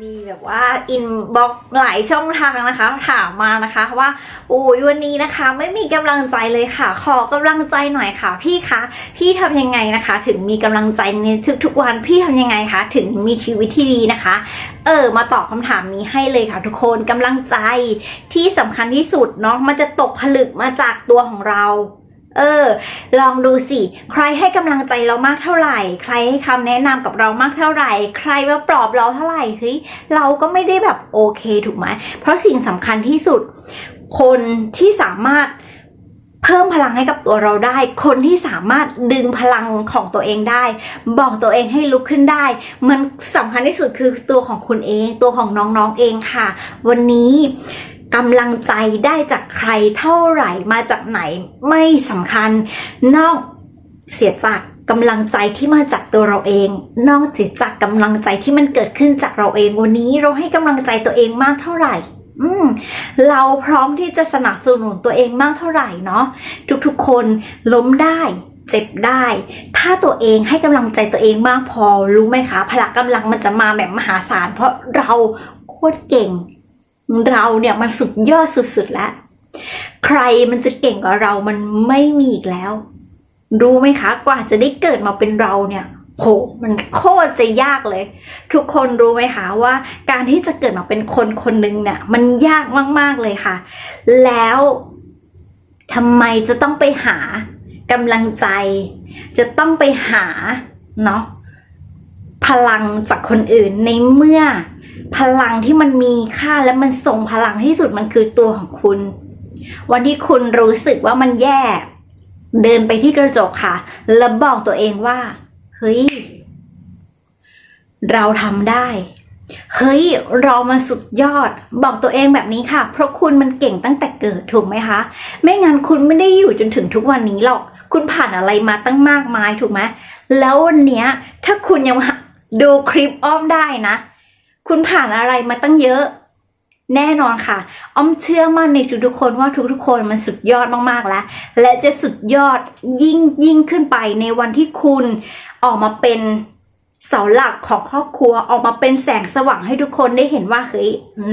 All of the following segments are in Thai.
มีแบบว่าอินบ็อกหลายช่องทางนะคะ ถามมานะคะว่าโอ้ยวันนี้นะคะ ไม่มีกำลังใจเลยค่ะ ขอกำลังใจหน่อยค่ะ พี่คะพี่ทำยังไงนะคะ ถึงมีกำลังใจในทุกๆวันพี่ทำยังไงคะถึงมีชีวิตที่ดีนะคะ เออมาตอบคำถามนี้ให้เลยค่ะทุกคนกำลังใจที่สำคัญที่สุดเนาะมันจะตกผลึกมาจากตัวของเรา เออ ลองดูสิ ใครให้กำลังใจเรามากเท่าไหร่ ใครให้คำแนะนำกับเรามากเท่าไหร่ ใครมาปลอบเราเท่าไหร่เฮ้ยเราก็ไม่ได้แบบโอเคถูกไหมเพราะสิ่งสำคัญที่สุด คนที่สามารถเพิ่มพลังให้กับตัวเราได้ คนที่สามารถดึงพลังของตัวเองได้ บอกตัวเองให้ลุกขึ้นได้ มันสำคัญที่สุดคือตัวของคุณเอง ตัวของน้องๆเองค่ะ วันนี้ กำลังใจได้จากใครเท่าไหร่มาจากไหนไม่สำคัญ นอกเสียจากกำลังใจที่มาจากตัวเราเอง นอกเสียจากกำลังใจที่มันเกิดขึ้นจากเราเองวันนี้เราให้กำลังใจตัวเองมากเท่าไหร่อืมเราพร้อมที่จะสนับสนุนตัวเองมากเท่าไหร่เนาะทุกๆคนล้มได้เจ็บได้ ถ้าตัวเองให้กำลังใจตัวเองมากพอรู้ไหมคะ พละกำลังมันจะมาแบบมหาศาลเพราะเราโคตรเก่ง เราเนี่ยมันสุดยอดสุดๆแล้ว ใครมันจะเก่งกว่าเรามันไม่มีอีกแล้ว รู้ไหมคะ กว่าจะได้เกิดมาเป็นเราเนี่ยโหมันโคตรจะยากเลย ทุกคนรู้ไหมคะว่า การที่จะเกิดมาเป็นคนคนหนึ่งเนี่ยมันยากมากๆเลยค่ะ แล้วทำไมจะต้องไปหากำลังใจ จะต้องไปหาเนาะพลังจากคนอื่นในเมื่อ พลังที่มันมีค่าและมันส่งพลังที่สุดมันคือตัวของคุณ วันที่คุณรู้สึกว่ามันแย่ เดินไปที่กระจกค่ะ แล้วบอกตัวเองว่า เฮ้ย เราทำได้ เฮ้ย เรามันสุดยอด บอกตัวเองแบบนี้ค่ะ เพราะคุณมันเก่งตั้งแต่เกิดถูกไหมคะ ไม่งั้นคุณไม่ได้อยู่จนถึงทุกวันนี้หรอก คุณผ่านอะไรมาตั้งมากมายถูกไหมแล้ววันนี้ถ้าคุณยังดูคลิปอ้อมได้นะ คุณผ่านอะไรมาตั้งเยอะ แน่นอนค่ะ อ้อมเชื่อมั่นในทุกๆคนว่าทุกๆคนมันสุดยอดมากๆแล้ว และจะสุดยอดยิ่งยิ่งขึ้นไปในวันที่คุณออกมาเป็นเสาหลักของครอบครัวออกมาเป็นแสงสว่างให้ทุกคนได้เห็นว่าเฮ้ย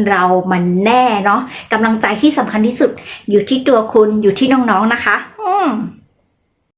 เรามันแน่เนาะกำลังใจที่สำคัญที่สุดอยู่ที่ตัวคุณอยู่ที่น้องๆนะคะ อืม